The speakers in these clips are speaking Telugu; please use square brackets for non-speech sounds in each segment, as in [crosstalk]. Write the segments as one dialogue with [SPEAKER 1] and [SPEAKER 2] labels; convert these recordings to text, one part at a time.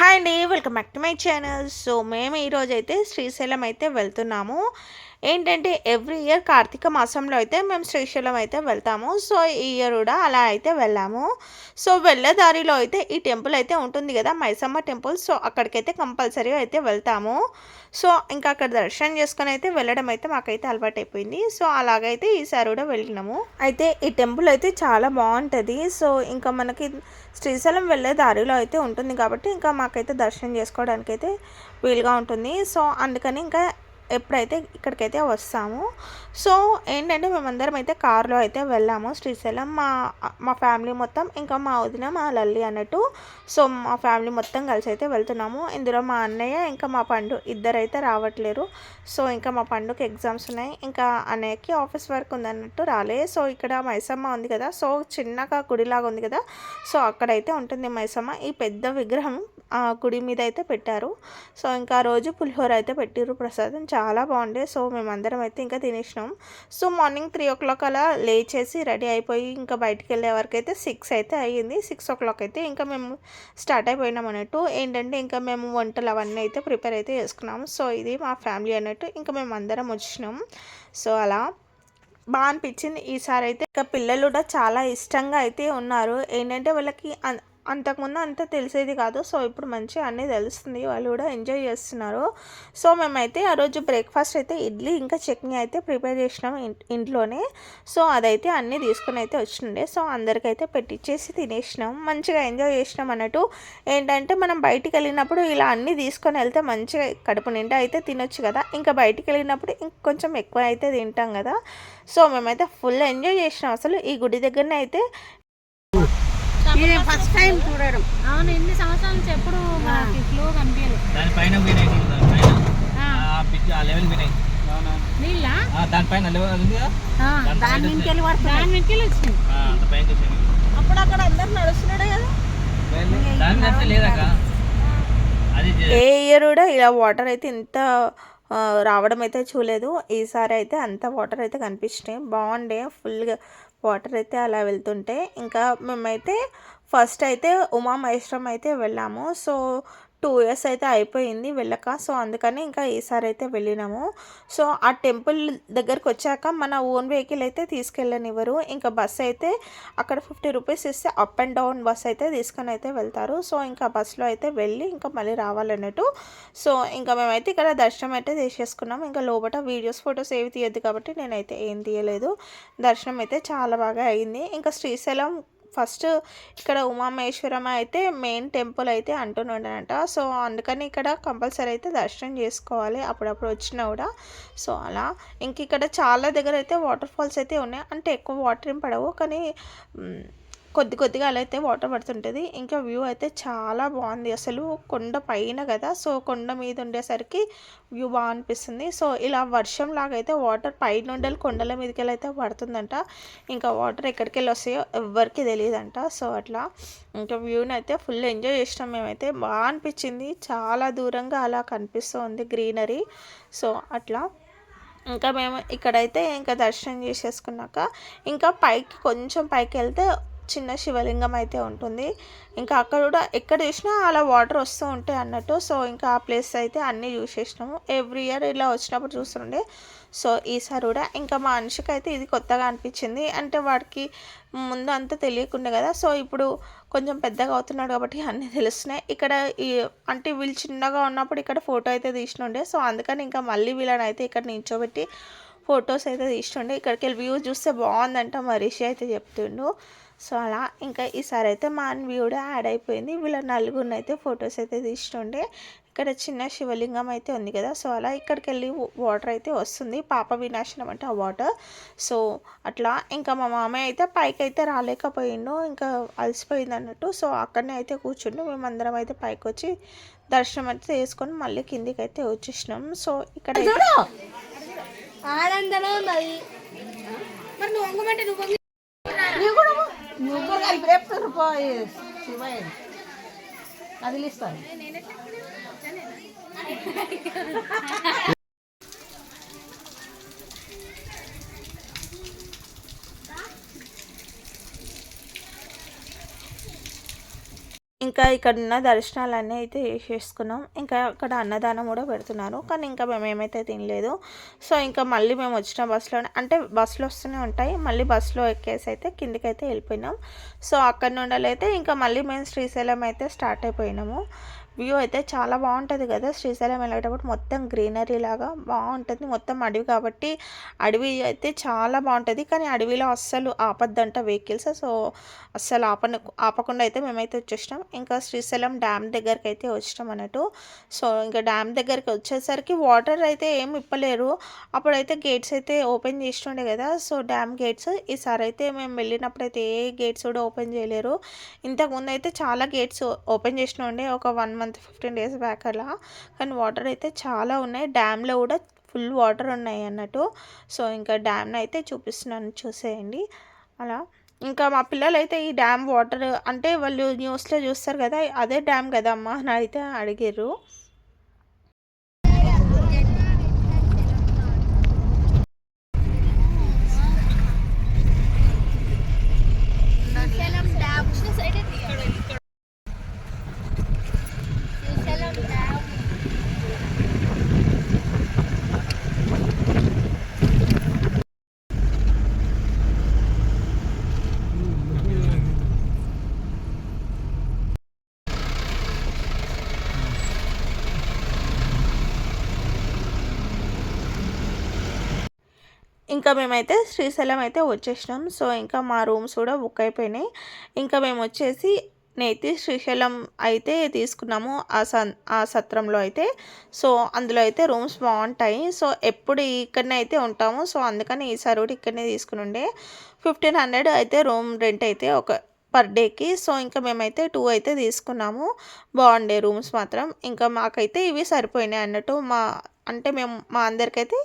[SPEAKER 1] హాయ్ అండి welcome back to my channel. So మేము ఈరోజు అయితే శ్రీశైలం అయితే వెళ్తున్నాము. ఏంటంటే ఎవ్రీ ఇయర్ కార్తీక మాసంలో అయితే మేము శ్రీశైలం అయితే వెళ్తాము. సో ఈ ఇయర్ కూడా అలా అయితే వెళ్ళాము. సో వెళ్ళే దారిలో అయితే ఈ టెంపుల్ అయితే ఉంటుంది కదా మైసమ్మ టెంపుల్. సో అక్కడికైతే కంపల్సరీగా అయితే వెళ్తాము. సో ఇంకా అక్కడ దర్శనం చేసుకొని అయితే వెళ్ళడం అయితే మాకైతే అలవాటు అయిపోయింది సో అలాగైతే ఈసారి కూడా వెళ్ళినాము. అయితే ఈ టెంపుల్ అయితే చాలా బాగుంటుంది. సో ఇంకా మనకి శ్రీశైలం వెళ్ళే దారిలో అయితే ఉంటుంది కాబట్టి ఇంకా మాకైతే దర్శనం చేసుకోవడానికి అయితే వీలుగా ఉంటుంది. సో అందుకని ఇంకా ఎప్పుడైతే ఇక్కడికైతే వస్తాము. సో ఏంటంటే మేమందరం అయితే కారులో అయితే వెళ్ళాము. శ్రీశైలం మా మా ఫ్యామిలీ మొత్తం ఇంకా మా వదిన మా లల్లి అన్నట్టు. సో మా ఫ్యామిలీ మొత్తం కలిసి అయితే వెళ్తున్నాము. ఇందులో మా అన్నయ్య ఇంకా మా పండు ఇద్దరైతే రావట్లేరు. సో ఇంకా మా పండుగకి ఎగ్జామ్స్ ఉన్నాయి. ఇంకా అన్నయ్యకి ఆఫీస్ వర్క్ ఉందన్నట్టు రాలే. సో ఇక్కడ మైసమ్మ ఉంది కదా. సో చిన్నగా గుడిలాగా ఉంది కదా. సో అక్కడైతే ఉంటుంది మైసమ్మ. ఈ పెద్ద విగ్రహం గుడి మీద అయితే పెట్టారు. సో ఇంకా రోజు పులిహోర అయితే పెట్టిర్రు ప్రసాదం. చాలా బాగుండే. సో మేమందరం అయితే ఇంకా తినేసినాం. So morning three o'clock అలా లేచేసి రెడీ అయిపోయి ఇంకా బయటికి వెళ్ళే వరకు అయితే సిక్స్ అయితే అయ్యింది. సిక్స్ ఓ క్లాక్ అయితే ఇంకా మేము స్టార్ట్ అయిపోయినాం అన్నట్టు. ఏంటంటే ఇంకా మేము వంటలు అవన్నీ అయితే ప్రిపేర్ అయితే చేసుకున్నాము. సో ఇది మా ఫ్యామిలీ అన్నట్టు ఇంకా మేము అందరం వచ్చినాం. సో అలా బాగా అనిపించింది. ఈసారి అయితే ఇంకా పిల్లలు కూడా చాలా ఇష్టంగా అయితే ఉన్నారు. ఏంటంటే వాళ్ళకి అంతకుముందు అంత తెలిసేది కాదు. సో ఇప్పుడు మంచిగా అన్నీ తెలుస్తుంది. వాళ్ళు కూడా ఎంజాయ్ చేస్తున్నారు. సో మేమైతే ఆ రోజు బ్రేక్ఫాస్ట్ అయితే ఇడ్లీ ఇంకా చట్నీ అయితే ప్రిపేర్ చేసినాం ఇంట్లోనే. సో అదైతే అన్నీ తీసుకుని అయితే వచ్చిండే. సో అందరికైతే పెట్టించేసి తినేసినాం. మంచిగా ఎంజాయ్ చేసినాం అన్నట్టు. ఏంటంటే మనం బయటికి వెళ్ళినప్పుడు ఇలా అన్నీ తీసుకొని వెళ్తే మంచిగా కడుపు నిండా అయితే తినొచ్చు కదా. ఇంకా బయటికి వెళ్ళినప్పుడు ఇంకొంచెం ఎక్కువ అయితే తింటాం కదా. సో మేమైతే ఫుల్ ఎంజాయ్ చేసినాం. అసలు ఈ గుడి దగ్గరనే అయితే
[SPEAKER 2] ఇది ఫస్ట్ టైం చూడడం.
[SPEAKER 3] అవును ఎన్ని సంవత్సరాల నుంచి ఎప్పుడు మనకి ఫ్లో కనిపించలేదు
[SPEAKER 4] దానిపైన వినాయి దానిపైన ఆ. పిచ్ ఆ లెవెల్ వినాయి
[SPEAKER 3] నీళ్ళ?
[SPEAKER 4] దానిపైన లెవెల్ ఉంది కదా?
[SPEAKER 2] దాని నుంచి వెళ్ళి
[SPEAKER 3] వచ్చింది.
[SPEAKER 2] అప్పుడు అక్కడ అందరు నడుస్తున్నాడే కదా?
[SPEAKER 4] దాని లేదక్క.
[SPEAKER 1] ఏ ఇయర్ కూడా ఇలా వాటర్ అయితే ఇంత రావడం అయితే చూడలేదు. ఈసారి అయితే అంత వాటర్ అయితే కనిపించినాయి. బాగుండే ఫుల్గా వాటర్ అయితే అలా వెళ్తుంటే ఇంకా మేమైతే ఫస్ట్ అయితే ఉమా మహేశ్వరం అయితే వెళ్ళాము. సో టూ ఇయర్స్ అయితే అయిపోయింది వెళ్ళక. సో అందుకని ఇంకా ఈసారి అయితే వెళ్ళినాము. సో ఆ టెంపుల్ దగ్గరకు వచ్చాక మన ఓన్ వెహికల్ అయితే తీసుకెళ్ళనివ్వరు. ఇంకా బస్ అయితే అక్కడ ఫిఫ్టీ రూపీస్ ఇస్తే అప్ అండ్ డౌన్ బస్ అయితే తీసుకొని అయితే వెళ్తారు. సో ఇంకా బస్సులో అయితే వెళ్ళి ఇంకా మళ్ళీ రావాలన్నట్టు. సో ఇంకా మేమైతే ఇక్కడ దర్శనం అయితే చేసేసుకున్నాం. ఇంకా లోపల వీడియోస్ ఫొటోస్ ఏవి తీయద్దు కాబట్టి నేనైతే ఏం తీయలేదు. దర్శనం అయితే చాలా బాగా అయింది. ఇంకా శ్రీశైలం ఫస్ట్ ఇక్కడ ఉమామేశ్వరం అయితే మెయిన్ టెంపుల్ అయితే అంటున్నాడనట సో అందుకని ఇక్కడ కంపల్సరీ అయితే దర్శనం చేసుకోవాలి. అప్పుడప్పుడు వచ్చినా కూడా. సో అలా. ఇంక ఇక్కడ చాలా దగ్గర అయితే వాటర్ ఫాల్స్ అయితే ఉన్నాయి. అంటే ఎక్కువ వాటర్ ఏం పడవు. కానీ కొద్ది కొద్దిగా అలా అయితే వాటర్ పడుతుంటుంది. ఇంకా వ్యూ అయితే చాలా బాగుంది. అసలు కొండ పైన కదా సో కొండ మీద ఉండేసరికి వ్యూ బాగా అనిపిస్తుంది. సో ఇలా వర్షం లాగా అయితే వాటర్ పైన ఉండాలి కొండల మీదకి వెళ్ళి అయితే పడుతుందంట. ఇంకా వాటర్ ఎక్కడికి వెళ్ళి వస్తాయో ఎవ్వరికి తెలియదంట. సో అట్లా ఇంకా వ్యూని అయితే ఫుల్ ఎంజాయ్ చేసినాం మేమైతే. బాగా అనిపించింది. చాలా దూరంగా అలా కనిపిస్తుంది గ్రీనరీ. సో అట్లా ఇంకా మేము ఇక్కడైతే ఇంకా దర్శనం చేసేసుకున్నాక ఇంకా పైకి కొంచెం పైకి వెళ్తే చిన్న శివలింగం అయితే ఉంటుంది. ఇంకా అక్కడ కూడా ఎక్కడ చూసినా అలా వాటర్ వస్తూ ఉంటాయి అన్నట్టు. సో ఇంకా ఆ ప్లేస్ అయితే అన్నీ చూసేసినాము ఎవ్రీ ఇయర్ ఇలా వచ్చినప్పుడు చూస్తుండే. సో ఈసారి కూడా ఇంకా మా మనిషికి అయితే ఇది కొత్తగా అనిపించింది. అంటే వాడికి ముందు అంతా తెలియకుండా కదా. సో ఇప్పుడు కొంచెం పెద్దగా అవుతున్నాడు కాబట్టి [laughs] అన్నీ తెలుస్తున్నాయి. ఇక్కడ ఈ అంటే వీళ్ళు చిన్నగా ఉన్నప్పుడు ఇక్కడ ఫోటో అయితే తీసినుండే. సో అందుకని ఇంకా మళ్ళీ వీళ్ళని అయితే ఇక్కడ నించోబెట్టి ఫొటోస్ అయితే తీస్తుండే ఇక్కడికి వెళ్ళి వ్యూ చూస్తే బాగుందంట మరీషి అయితే చెప్తుండు. సో అలా ఇంకా ఈసారి అయితే మా అన్వి కూడా యాడ్ అయిపోయింది. వీళ్ళ నలుగురిని అయితే ఫొటోస్ అయితే తీస్తుండే. ఇక్కడ చిన్న శివలింగం అయితే ఉంది కదా సో అలా ఇక్కడికి వెళ్ళి వాటర్ అయితే వస్తుంది. పాప వినాశనం అంటే ఆ వాటర్. సో అట్లా ఇంకా మా మామయ్య అయితే పైకి అయితే రాలేకపోయిండు ఇంకా అలసిపోయింది అన్నట్టు. సో అక్కడనే అయితే కూర్చుండు. మేమందరం అయితే పైకి వచ్చి దర్శనం అయితే చేసుకొని మళ్ళీ కిందికి అయితే వచ్చేసినాం. సో ఇక్కడ
[SPEAKER 3] మరి. నువ్వు నువ్వు
[SPEAKER 2] కలిపి రేపుతారు పోయి శివయ్య. కదిలిస్తాను.
[SPEAKER 1] ఇంకా ఇక్కడ ఉన్న దర్శనాలన్నీ అయితే చేసేసుకున్నాం. ఇంకా అక్కడ అన్నదానం కూడా పెడుతున్నారు. కానీ ఇంకా మేము ఏమైతే తినలేదు. సో ఇంకా మళ్ళీ మేము వచ్చిన బస్సులో అంటే బస్సులు వస్తూనే ఉంటాయి. మళ్ళీ బస్సులో ఎక్కేసి అయితే కిందికి అయితే వెళ్ళిపోయినాం. సో అక్కడ నుండి అయితే ఇంకా మళ్ళీ మేము శ్రీశైలం అయితే స్టార్ట్ అయిపోయినాము. వ్యూ అయితే చాలా బాగుంటుంది కదా. శ్రీశైలం వెళ్ళేటప్పుడు మొత్తం గ్రీనరీ లాగా బాగుంటుంది. మొత్తం అడవి కాబట్టి అడవి అయితే చాలా బాగుంటుంది. కానీ అడవిలో అస్సలు ఆపద్దంట వెహికల్స్. సో అస్సలు ఆపన ఆపకుండా అయితే మేమైతే వచ్చేసినాం. ఇంకా శ్రీశైలం డ్యామ్ దగ్గరికి అయితే వచ్చినాం అన్నట్టు. సో ఇంకా డ్యామ్ దగ్గరికి వచ్చేసరికి వాటర్ అయితే ఏం ఇప్పలేరు. అప్పుడైతే గేట్స్ అయితే ఓపెన్ చేస్తుండే కదా. సో డ్యామ్ గేట్స్ ఈసారి అయితే మేము వెళ్ళినప్పుడు అయితే ఏ గేట్స్ కూడా ఓపెన్ చేయలేరు. ఇంతకుముందు అయితే చాలా గేట్స్ ఓపెన్ చేసిన ఉండే ఒక one month fifteen days back అలా. కానీ వాటర్ అయితే చాలా ఉన్నాయి. డ్యామ్లో కూడా ఫుల్ వాటర్ ఉన్నాయి అన్నట్టు. సో ఇంకా డ్యామ్ని అయితే చూపిస్తున్నాను చూసేయండి. అలా. ఇంకా మా పిల్లలు అయితే ఈ డ్యామ్ వాటర్ అంటే వాళ్ళు న్యూస్లో చూస్తారు కదా అదే డ్యామ్ కదా అమ్మ అని అయితే అడిగారు
[SPEAKER 5] శ్రీశైలం డ్యామ్ శ్రీశైలం డ్యామ్
[SPEAKER 1] ఇంకా మేమైతే శ్రీశైలం అయితే వచ్చేసినాం. సో ఇంకా మా రూమ్స్ కూడా బుక్ అయిపోయినాయి. ఇంకా మేము వచ్చేసి నేతి శ్రీశైలం అయితే తీసుకున్నాము ఆ సన్ ఆ సత్రంలో అయితే. సో అందులో అయితే రూమ్స్ బాగుంటాయి. సో ఎప్పుడు ఇక్కడనే అయితే ఉంటాము. సో అందుకని ఈసారి కూడా ఇక్కడనే తీసుకుని ఉండే. ఫిఫ్టీన్ హండ్రెడ్ అయితే రూమ్ రెంట్ అయితే ఒక పర్ డేకి. సో ఇంకా మేమైతే టూ అయితే తీసుకున్నాము. బాగుండే రూమ్స్ మాత్రం. ఇంకా మాకైతే ఇవి సరిపోయినాయి అన్నట్టు మా అంటే మేము మా అందరికైతే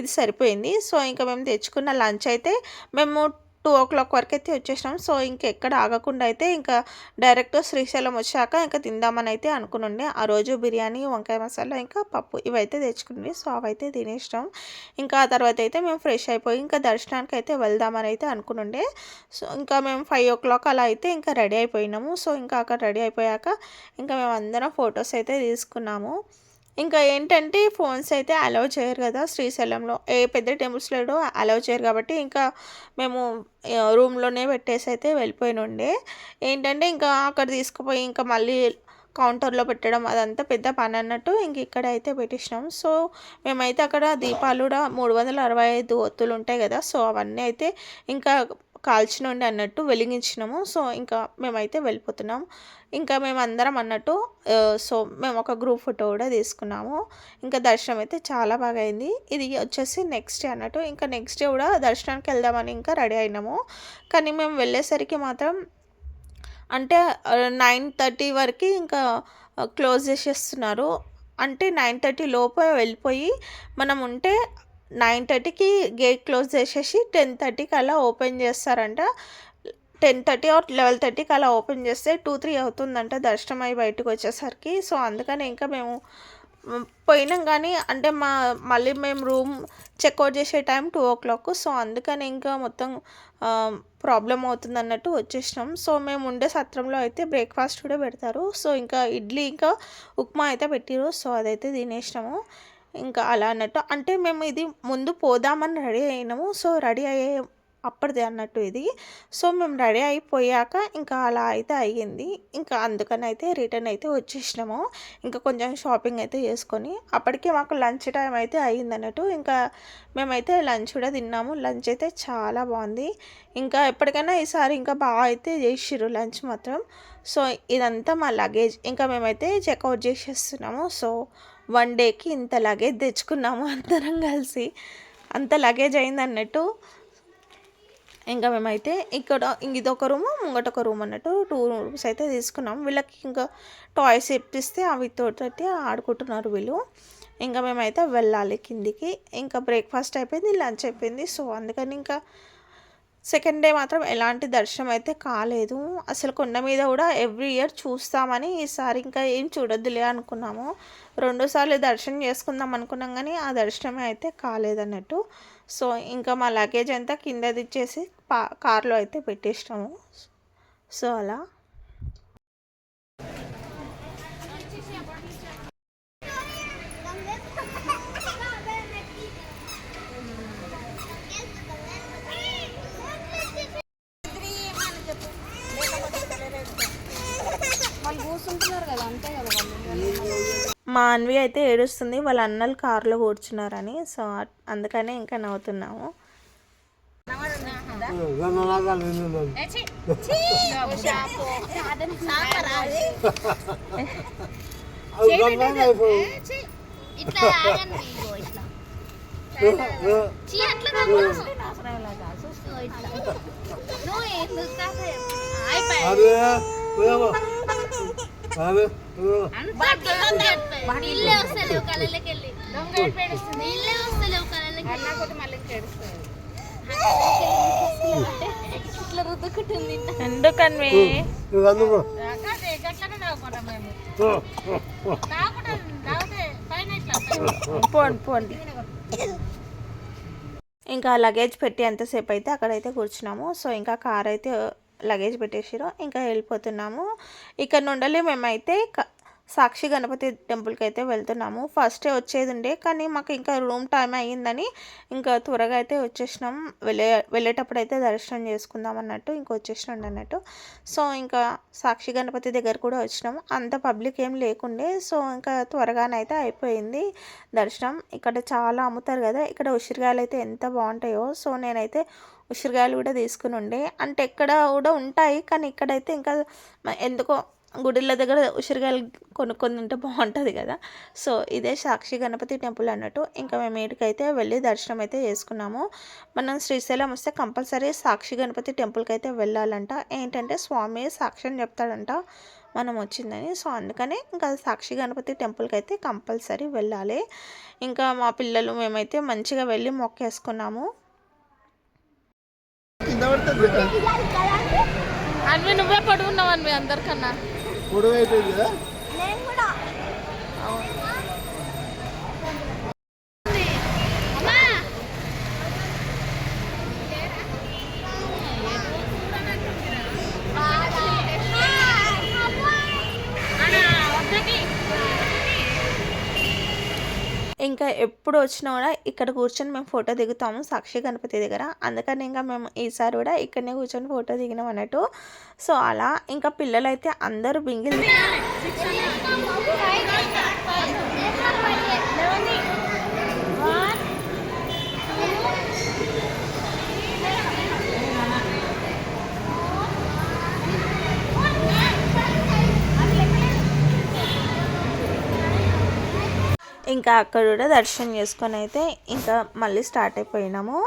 [SPEAKER 1] ఇది సరిపోయింది. సో ఇంకా మేము తెచ్చుకున్న లంచ్ అయితే మేము టూ ఓ క్లాక్ వరకు అయితే వచ్చేసినాం. సో ఇంకెక్కడ ఆగకుండా అయితే ఇంకా డైరెక్ట్ శ్రీశైలం వచ్చాక ఇంకా తిందామని అయితే అనుకునుండే. ఆ రోజు బిర్యానీ వంకాయ మసాలా ఇంకా పప్పు ఇవైతే తెచ్చుకుని సో అవైతే తినేసినాం. ఇంకా ఆ తర్వాత అయితే మేము ఫ్రెష్ అయిపోయి ఇంకా దర్శనానికి అయితే వెళ్దామని అయితే అనుకునుండే. సో ఇంకా మేము ఫైవ్ ఓ క్లాక్ అలా అయితే ఇంకా రెడీ అయిపోయినాము. సో ఇంకా అక్కడ రెడీ అయిపోయాక ఇంకా మేము అందరం ఫొటోస్ అయితే తీసుకున్నాము. ఇంకా ఏంటంటే ఫోన్స్ అయితే అలౌ చేయరు కదా శ్రీశైలంలో. ఏ పెద్ద టెంపుల్స్లో అలౌ చేయరు కాబట్టి ఇంకా మేము రూమ్లోనే పెట్టేసి అయితే వెళ్ళిపోయిన ఉండే ఏంటంటే ఇంకా అక్కడ తీసుకుపోయి ఇంకా మళ్ళీ కౌంటర్లో పెట్టడం అదంతా పెద్ద పని అన్నట్టు ఇంక ఇక్కడ అయితే పెట్టించినాం. సో మేమైతే అక్కడ దీపాలు కూడా మూడు వందల అరవై ఐదు ఒత్తులు ఉంటాయి కదా సో అవన్నీ అయితే ఇంకా కాల్చినండి అన్నట్టు వెలిగించినాము. సో ఇంకా మేమైతే వెళ్ళిపోతున్నాం ఇంకా మేము అందరం అన్నట్టు సో మేము ఒక గ్రూప్ ఫోటో కూడా తీసుకున్నాము. ఇంకా దర్శనం అయితే చాలా బాగా అయింది. ఇది వచ్చేసి నెక్స్ట్ డే అన్నట్టు. ఇంకా నెక్స్ట్ డే కూడా దర్శనానికి వెళ్దామని ఇంకా రెడీ అయినాము. కానీ మేము వెళ్ళేసరికి మాత్రం అంటే నైన్ థర్టీ వరకు ఇంకా క్లోజ్ చేసేస్తున్నారు. అంటే నైన్ థర్టీ లోపే వెళ్ళిపోయి మనం ఉంటే నైన్ థర్టీకి గేట్ క్లోజ్ చేసేసి టెన్ థర్టీకి అలా ఓపెన్ చేస్తారంట. టెన్ థర్టీ ఆర్ లెవెల్ థర్టీకి అలా ఓపెన్ చేస్తే టూ త్రీ అవుతుందంట దర్శనం అయి బయటకు వచ్చేసరికి. సో అందుకని ఇంకా మేము పోయినాం కానీ అంటే మా మళ్ళీ మేము రూమ్ చెక్అవుట్ చేసే time two o'clock. So అందుకని ఇంకా మొత్తం ప్రాబ్లం అవుతుంది అన్నట్టు వచ్చేసినాం. సో మేము ఉండే సత్రంలో అయితే బ్రేక్ఫాస్ట్ కూడా పెడతారు. సో ఇంకా ఇడ్లీ ఇంకా ఉప్మా అయితే పెట్టిరు. సో అదైతే తినేసినాము. ఇంకా అలా అన్నట్టు. అంటే మేము ఇది ముందు పోదామని రెడీ అయినాము. సో రెడీ అయ్యే అప్పటిది అన్నట్టు ఇది. సో మేము రెడీ అయిపోయాక ఇంకా అలా అయితే అయ్యింది. ఇంకా అందుకని అయితే రిటర్న్ అయితే వచ్చేసినాము. ఇంకా కొంచెం షాపింగ్ అయితే చేసుకొని అప్పటికే మాకు లంచ్ టైం అయితే అయ్యింది అన్నట్టు. ఇంకా మేమైతే లంచ్ కూడా తిన్నాము. లంచ్ అయితే చాలా బాగుంది. ఇంకా ఎప్పటికైనా ఈసారి ఇంకా బాగా అయితే చేసిర్రు లంచ్ మాత్రం. సో ఇదంతా మా లగేజ్. ఇంకా మేమైతే చెక్అవుట్ చేసేస్తున్నాము. సో వన్ డేకి ఇంత లగేజ్ తెచ్చుకున్నాము అందరం కలిసి. అంత లగేజ్ అయింది అన్నట్టు. ఇంకా మేమైతే ఇక్కడ ఇది ఒక రూమ్ ముంగట ఒక రూమ్ అన్నట్టు టూ రూమ్స్ అయితే తీసుకున్నాం వీళ్ళకి ఇంకా టాయ్స్ ఇప్పిస్తే అవి తోటి ఆడుకుంటున్నారు వీళ్ళు. ఇంకా మేమైతే వెళ్ళాలి కిందికి. ఇంకా బ్రేక్ఫాస్ట్ అయిపోయింది లంచ్ అయిపోయింది. సో అందుకని ఇంకా సెకండ్ డే మాత్రం ఎలాంటి దర్శనం అయితే కాలేదు. అసలు కొండ మీద కూడా ఎవ్రీ ఇయర్ చూస్తామని ఈసారి ఇంకా ఏం చూడొద్దులే అనుకున్నాము. రెండుసార్లు దర్శనం చేసుకుందాం అనుకున్నాం కానీ ఆ దర్శనమే అయితే కాలేదన్నట్టు. సో ఇంకా మా లగేజ్ అంతా కింద ఇచ్చేసి పా కార్లో అయితే పెట్టేసినాము. సో అలా
[SPEAKER 3] వాళ్ళు కూర్చుంటున్నారు కదా అంతే కదా వాళ్ళు
[SPEAKER 1] మా అన్వి అయితే ఏడుస్తుంది వాళ్ళ అన్నలు కారులో కూర్చున్నారని సో అందుకనే ఇంకా నవ్వుతున్నాము. [laughs]
[SPEAKER 5] నువ్వు ఇల్లే వస్తలేవు కళ్ళకి వెళ్ళి ఇల్లే వస్తలేవు కళ్ళకి
[SPEAKER 1] పోండి పోండి ఇంకా లగేజ్ పెట్టి ఎంతసేపు అయితే అక్కడైతే కూర్చున్నాము. సో ఇంకా కార్ అయితే లగేజ్ పెట్టేసిరు ఇంకా వెళ్ళిపోతున్నాము. ఇక్కడ నుండి మేమైతే సాక్షి గణపతి టెంపుల్కి అయితే వెళ్తున్నాము. ఫస్టే వచ్చేది ఉండే కానీ మాకు ఇంకా రూమ్ టైం అయ్యిందని ఇంకా త్వరగా అయితే వచ్చేసినాం. వెళ్ళే వెళ్ళేటప్పుడు అయితే దర్శనం చేసుకుందాం అన్నట్టు ఇంకా వచ్చేసినాం అన్నట్టు. సో ఇంకా సాక్షి గణపతి దగ్గర కూడా వచ్చినాము. అంత పబ్లిక్ ఏం లేకుండే సో ఇంకా త్వరగానైతే అయిపోయింది దర్శనం. ఇక్కడ చాలా అమ్ముతారు కదా ఇక్కడ ఉసిరికాయలు అయితే ఎంత బాగుంటాయో. సో నేనైతే ఉసిరికాయలు కూడా తీసుకుని ఉండే. అంటే ఎక్కడ కూడా ఉంటాయి కానీ ఇక్కడైతే ఇంకా ఎందుకో గుడిల దగ్గర ఉసిరికాయలు కొనుక్కొని తింటే బాగుంటుంది కదా. సో ఇదే సాక్షి గణపతి టెంపుల్ అన్నట్టు. ఇంకా మేము ఇటుకైతే వెళ్ళి దర్శనం అయితే చేసుకున్నాము. మనం శ్రీశైలం వస్తే కంపల్సరీ సాక్షి గణపతి టెంపుల్కి అయితే వెళ్ళాలంట. ఏంటంటే స్వామి సాక్షి అని చెప్తాడంట మనం వచ్చిందని. సో అందుకని ఇంకా సాక్షి గణపతి టెంపుల్కి అయితే కంపల్సరీ వెళ్ళాలి. ఇంకా మా పిల్లలు మేమైతే మంచిగా వెళ్ళి మొక్కేసుకున్నాము.
[SPEAKER 3] అన్వి నువ్వే పడుకున్నావు అన్వి అందరికన్నా.
[SPEAKER 6] పొడవు అయిపోయింది కదా
[SPEAKER 1] ఎప్పుడు వచ్చినా కూడా ఇక్కడ కూర్చొని మేము ఫోటో దిగుతాము సాక్షి గణపతి దగ్గర. అందుకని ఇంకా మేము ఈసారి కూడా ఇక్కడనే కూర్చొని ఫోటో దిగినాం అన్నట్టు. సో అలా ఇంకా పిల్లలు అయితే అందరూ బింగిల్ ఇంకా అక్కడ కూడా దర్శనం చేసుకొని అయితే ఇంకా మళ్ళీ స్టార్ట్ అయిపోయినాము.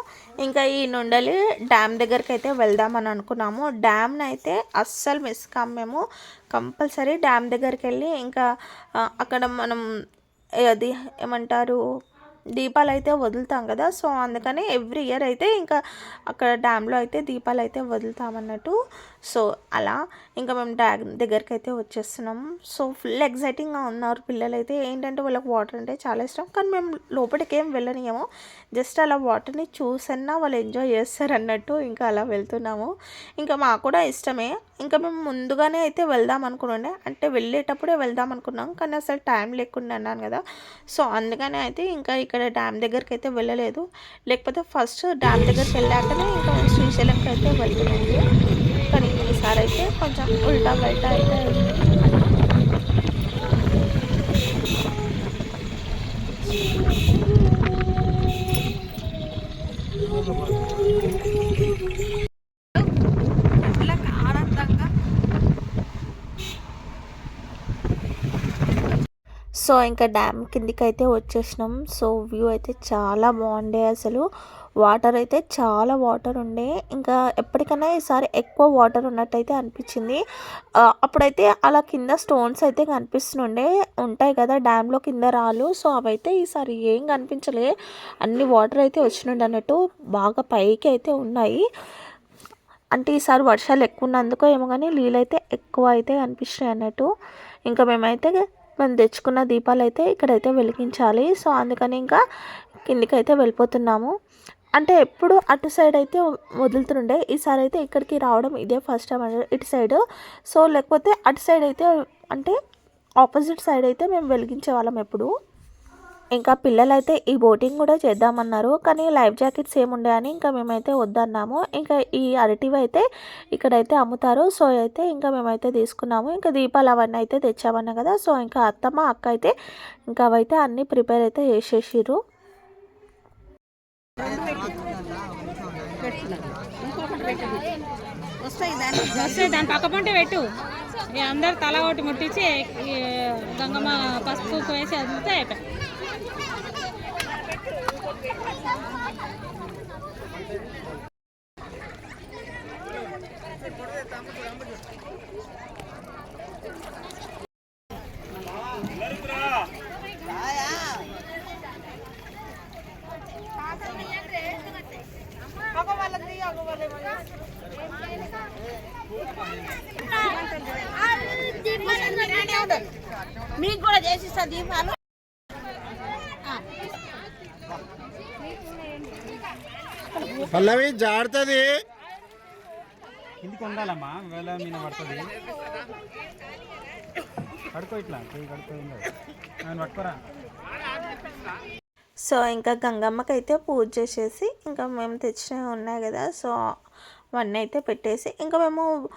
[SPEAKER 1] ఇంకా ఈ నుండలి డ్యామ్ దగ్గరికి అయితే వెళ్దామని అనుకున్నాము. డ్యామ్ని అయితే అస్సలు మిస్ కాం మేము. కంపల్సరీ డ్యామ్ దగ్గరికి వెళ్ళి ఇంకా అక్కడ మనం అది ఏమంటారు దీపాలు అయితే వదులుతాం కదా. సో అందుకని ఎవ్రీ ఇయర్ అయితే ఇంకా అక్కడ డ్యామ్లో అయితే దీపాలు అయితే వదులుతామన్నట్టు సో అలా ఇంకా మేము డ్యామ్ దగ్గరికి అయితే వచ్చేస్తున్నాం. సో ఫుల్ ఎగ్జైటింగ్గా ఉన్నారు పిల్లలు అయితే ఏంటంటే వాళ్ళకి వాటర్ అంటే చాలా ఇష్టం. కానీ మేము లోపలికి ఏం వెళ్ళనియము. జస్ట్ అలా వాటర్ని చూసన్నా వాళ్ళు ఎంజాయ్ చేస్తారు అన్నట్టు ఇంకా అలా వెళ్తున్నాము. ఇంకా మాకు కూడా ఇష్టమే. ఇంకా మేము ముందుగానే అయితే వెళ్దాం అనుకున్నాండే అంటే వెళ్ళేటప్పుడే వెళ్దాం అనుకున్నాం. కానీ అసలు టైం లేకుండా అన్నాను కదా. సో అందుకనే అయితే ఇంకా ఇక్కడ డ్యామ్ దగ్గరికి అయితే వెళ్ళలేదు. లేకపోతే ఫస్ట్ డ్యామ్ దగ్గరికి వెళ్ళాకనే ఇంకా శ్రీశైలంకి అయితే వెళ్తున్నాము. కార్ అయితే కొంచెం ఉల్టా బయట అయితే సో ఇంకా డ్యామ్ కిందికి అయితే వచ్చేసినాం. సో వ్యూ అయితే చాలా బాగుండే అసలు. వాటర్ అయితే చాలా వాటర్ ఉండే. ఇంకా ఎప్పటికైనా ఈసారి ఎక్కువ వాటర్ ఉన్నట్టయితే అనిపించింది. అప్పుడైతే అలా కింద స్టోన్స్ అయితే కనిపిస్తుండే. ఉంటాయి కదా డ్యామ్లో కింద రాళ్ళు. సో అవైతే ఈసారి ఏం కనిపించలే. అన్ని వాటర్ అయితే వచ్చినుండే అన్నట్టు బాగా పైకి అయితే ఉన్నాయి. అంటే ఈసారి వర్షాలు ఎక్కువ ఉన్నందుకో ఏమో కానీ నీళ్ళు అయితే ఎక్కువ అయితే కనిపిస్తున్నాయి అన్నట్టు. ఇంకా మేమైతే మేము తెచ్చుకున్న దీపాలు అయితే ఇక్కడైతే వెలిగించాలి. సో అందుకని ఇంకా కిందికి అయితే వెళ్ళిపోతున్నాము. అంటే ఎప్పుడు అటు సైడ్ అయితే వదులుతుండే ఈసారి అయితే ఇక్కడికి రావడం ఇదే ఫస్ట్ టైం ఇటు సైడ్ సో లేకపోతే అటు సైడ్ అయితే అంటే ఆపోజిట్ సైడ్ అయితే మేము వెలిగించే వాళ్ళం ఎప్పుడు. ఇంకా పిల్లలైతే ఈ బోటింగ్ కూడా చేద్దామన్నారు కానీ లైఫ్ జాకెట్స్ ఏముండే అని ఇంకా మేమైతే వద్దన్నాము. ఇంకా ఈ అరటివి అయితే ఇక్కడైతే అమ్ముతారు. సో అయితే ఇంకా మేమైతే తీసుకున్నాము. ఇంకా దీపాలు అవన్నీ అయితే తెచ్చామన్నా కదా. సో ఇంకా అత్తమ్మ అక్క అయితే ఇంకా అవైతే అన్నీ ప్రిపేర్ అయితే చేసేసిర్రు.
[SPEAKER 2] వస్తాయి
[SPEAKER 3] దాని పక్క పంటే పెట్టు అందరు తల ఒకటి ముట్టించి గంగమ్మ పసుపు వేసి వదిలితే అయిపోయి
[SPEAKER 2] Thank you కూడా చేసిస్తా దీపాలు
[SPEAKER 6] జాడుతుంది
[SPEAKER 4] కిందికి ఉండాలమ్మా వేళ మీద పడుతుంది. కడుకో ఇట్లా కడుకో పట్టుకోరా?
[SPEAKER 1] సో ఇంకా గంగమ్మకి అయితే పూజ చేసేసి ఇంకా మేము తెచ్చినవి ఉన్నాయి కదా సో అవన్నీ అయితే పెట్టేసి ఇంకా మేము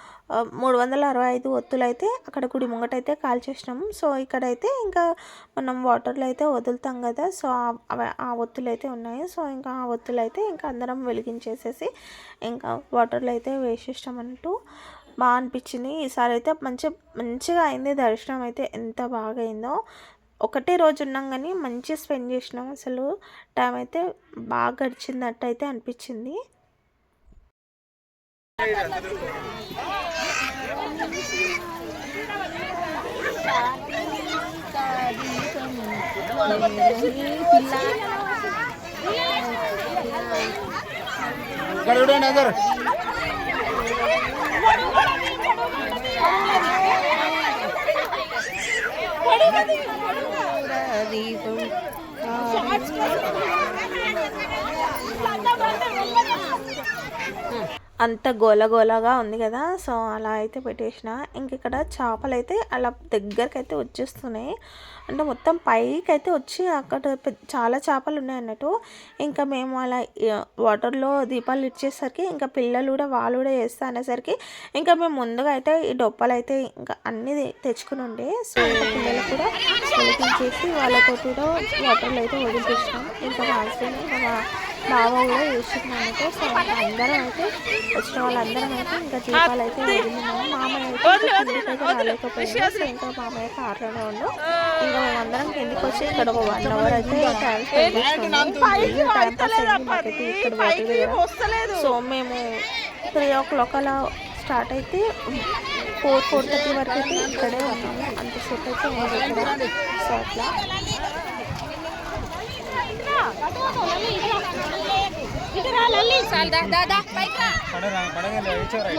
[SPEAKER 1] మూడు వందల అరవై ఐదు ఒత్తులు అయితే అక్కడ గుడి ముంగట అయితే కాల్చేసినాము సో ఇక్కడైతే ఇంకా మనం వాటర్లో అయితే వదులుతాం కదా. సో ఆ- అవ- ఆ ఒత్తులు అయితే ఉన్నాయి. సో ఇంకా ఆ ఒత్తులు అయితే ఇంకా అందరం వెలిగించేసేసి ఇంకా వాటర్లో అయితే వేసేసినాం అన్నట్టు బాగా అనిపించింది. ఈసారి అయితే మంచి మంచిగా అయింది దర్శనం అయితే. ఎంత బాగా అయిందో ఒకటే రోజు ఉన్నాం కానీ మంచిగా స్పెండ్ చేసినాం. అసలు టైం అయితే బాగా గడిచినట్టు అయితే అనిపించింది.
[SPEAKER 6] ఇక్కడ చూడండి అందరు
[SPEAKER 2] దీపం
[SPEAKER 1] అంత గోలగోలగా ఉంది కదా. సో అలా అయితే పెట్టేసిన. ఇంక ఇక్కడ చేపలు అయితే అలా దగ్గరికి అయితే వచ్చేస్తున్నాయి. అంటే మొత్తం పైకి అయితే వచ్చి అక్కడ చాలా చేపలు ఉన్నాయి అన్నట్టు. ఇంకా మేము అలా వాటర్లో దీపాలు ఇచ్చేసరికి ఇంకా పిల్లలు కూడా వాళ్ళు కూడా చేస్తా అనేసరికి ఇంకా మేము ముందుగా అయితే ఈ డొప్పలు అయితే ఇంకా అన్నీ తెచ్చుకుని ఉండే. సో ఇంకా పిల్లలు కూడా వెలిగించేసి వాళ్ళతో కూడా వాటర్లో అయితే వదిలిపించినాం ఇంకా మా హస్బెండ్ ఇంకా బావ కూడా అన్నట్టు సో అందరం అయితే వచ్చిన వాళ్ళందరం అయితే ఇంకా దీపాలు అయితే మామయ్య రాలేకపోయింది సో ఇంకా మామయ్య కార్లోనే ఉండు ఇంకా మేమందరం కిందికి వచ్చి ఇక్కడ ఒక వన్ అవర్ అయితే టైం స్పెండ్ చేసినాము టైం పాస్ అయింది. మాకైతే ఇక్కడ దగ్గర సో మేము త్రీ ఓ క్లాక్ అలా స్టార్ట్ అయితే ఫోర్ ఫోర్ థర్టీ వరకు అయితే ఇక్కడే ఉన్నాము. అంతసేపు అయితే సో అట్లా.
[SPEAKER 4] పడగలే వచ్చేవరా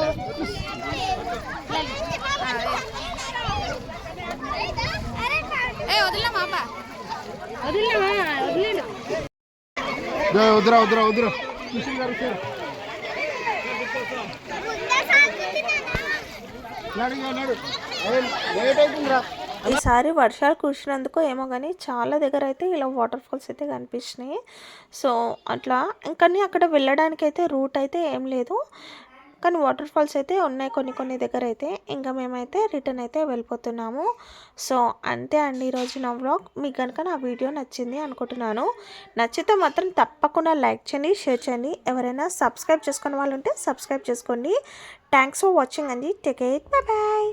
[SPEAKER 4] ఇలా
[SPEAKER 6] వద్దురా వద్దురా వద్దురా నడు నడు లేట్ అవుతుందిరా
[SPEAKER 1] ఈసారి వర్షాలు కురిసినందుకు ఏమో కానీ చాలా దగ్గర అయితే ఇలా వాటర్ ఫాల్స్ అయితే కనిపించినాయి సో అట్లా. కానీ అక్కడ వెళ్ళడానికి అయితే రూట్ అయితే ఏం లేదు. కానీ వాటర్ ఫాల్స్ అయితే ఉన్నాయి కొన్ని కొన్ని దగ్గర అయితే ఇంకా మేమైతే రిటర్న్ అయితే వెళ్ళిపోతున్నాము. సో అంతే అండి ఈరోజు నా వ్లాగ్ మీకు కనుక నా వీడియో నచ్చింది అనుకుంటున్నాను. నచ్చితే మాత్రం తప్పకుండా లైక్ చేయండి షేర్ చేయండి. ఎవరైనా సబ్స్క్రైబ్ చేసుకునే వాళ్ళు ఉంటే సబ్స్క్రైబ్ చేసుకోండి. థ్యాంక్స్ ఫర్ వాచింగ్ అండి. Take eight bye bye